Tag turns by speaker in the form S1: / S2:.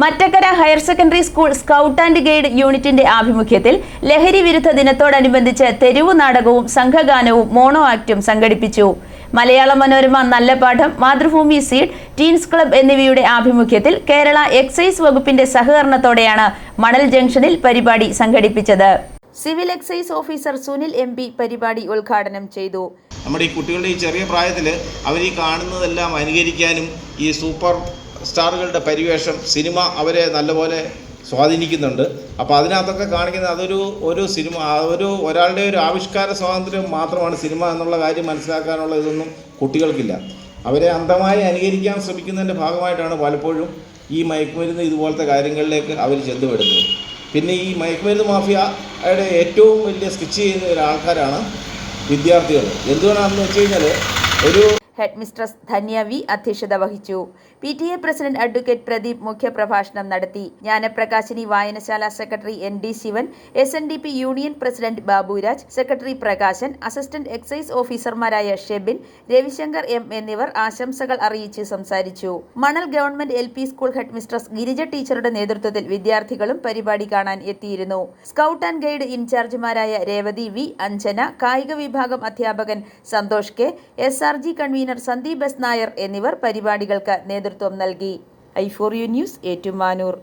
S1: Mattakkara higher secondary school scout and guide യൂണിറ്റിന്റെ ആഭിമുഖ്യത്തിൽ ലഹരി വിരുദ്ധ ദിനത്തോടനുബന്ധിച്ച് തെരുവു നാടകവും സംഘഗാനവും മോണോ ആക്റ്റും സംഘടിപ്പിച്ചു. മലയാള മനോരമ നല്ല പാഠം മാതൃഭൂമി സീഡ് ടീൻസ് ക്ലബ് എന്നിവയുടെ ആഭിമുഖ്യത്തിൽ കേരള എക്സൈസ് വകുപ്പിന്റെ സഹകരണത്തോടെയാണ് മണൽ ജംഗ്ഷനിൽ പരിപാടി സംഘടിപ്പിച്ചത്. Civil excise officer Sunil M പരിപാടി ഉദ്ഘാടനം ചെയ്തു.
S2: നമ്മുടെ ഈ കുട്ടികളുടെ ഈ ചെറിയ പ്രായത്തിൽ അവർ ഈ കാണുന്നതെല്ലാം അനുകരിക്കാനും ഈ സൂപ്പർ സ്റ്റാറുകളുടെ പരിവേഷം സിനിമ അവരെ നല്ലപോലെ സ്വാധീനിക്കുന്നുണ്ട്. അപ്പോൾ അതിനകത്തൊക്കെ കാണിക്കുന്ന അതൊരു ഒരു സിനിമ ഒരു ഒരാളുടെ ഒരു ആവിഷ്കാര സ്വാതന്ത്ര്യം മാത്രമാണ് സിനിമ എന്നുള്ള കാര്യം മനസ്സിലാക്കാനുള്ള ഇതൊന്നും കുട്ടികൾക്കില്ല. അവരെ അന്ധമായി അനുകരിക്കാൻ ശ്രമിക്കുന്നതിന്റെ ഭാഗമായിട്ടാണ് പലപ്പോഴും ഈ മയക്കുമരുന്ന് ഇതുപോലത്തെ കാര്യങ്ങളിലേക്ക് അവർ ചെന്നുപെടുന്നത്. പിന്നെ ഈ മയക്കുമരുന്ന് മാഫിയയുടെ ഏറ്റവും വലിയ സ്റ്റിച്ച് ചെയ്യുന്ന ഒരാൾക്കാരാണ് വിദ്യാർത്ഥികൾ. എന്തുകൊണ്ടാണെന്ന് വെച്ച് കഴിഞ്ഞാൽ ഒരു
S1: ഹെഡ് മിസ്ട്രസ് ധന്യ വി അധ്യക്ഷത വഹിച്ചു. P T A president advocate Pradeep മുഖ്യപ്രഭാഷണം നടത്തി. ജ്ഞാനപ്രകാശിനി വായനശാല secretary N D Shivan S N D P union president Baburaj secretary Prakashan assistant excise ഓഫീസർമാരായ ഷെബിൻ രവിശങ്കർ എം എന്നിവർ ആശംസകൾ അറിയിച്ച് സംസാരിച്ചു. Manal government L P school head mistress Girija ടീച്ചറുടെ നേതൃത്വത്തിൽ വിദ്യാർത്ഥികളും പരിപാടി കാണാൻ എത്തിയിരുന്നു. സ്കൗട്ട് ആൻഡ് ഗൈഡ് ഇൻചാർജുമാരായ രേവതി വി അഞ്ജന കായിക വിഭാഗം അധ്യാപകൻ Santhosh K S R G convener Sandeep S Nair എന്നിവർ പരിപാടികൾക്ക് നേതൃത്വം നൽകി. I for U news Ettumanoor.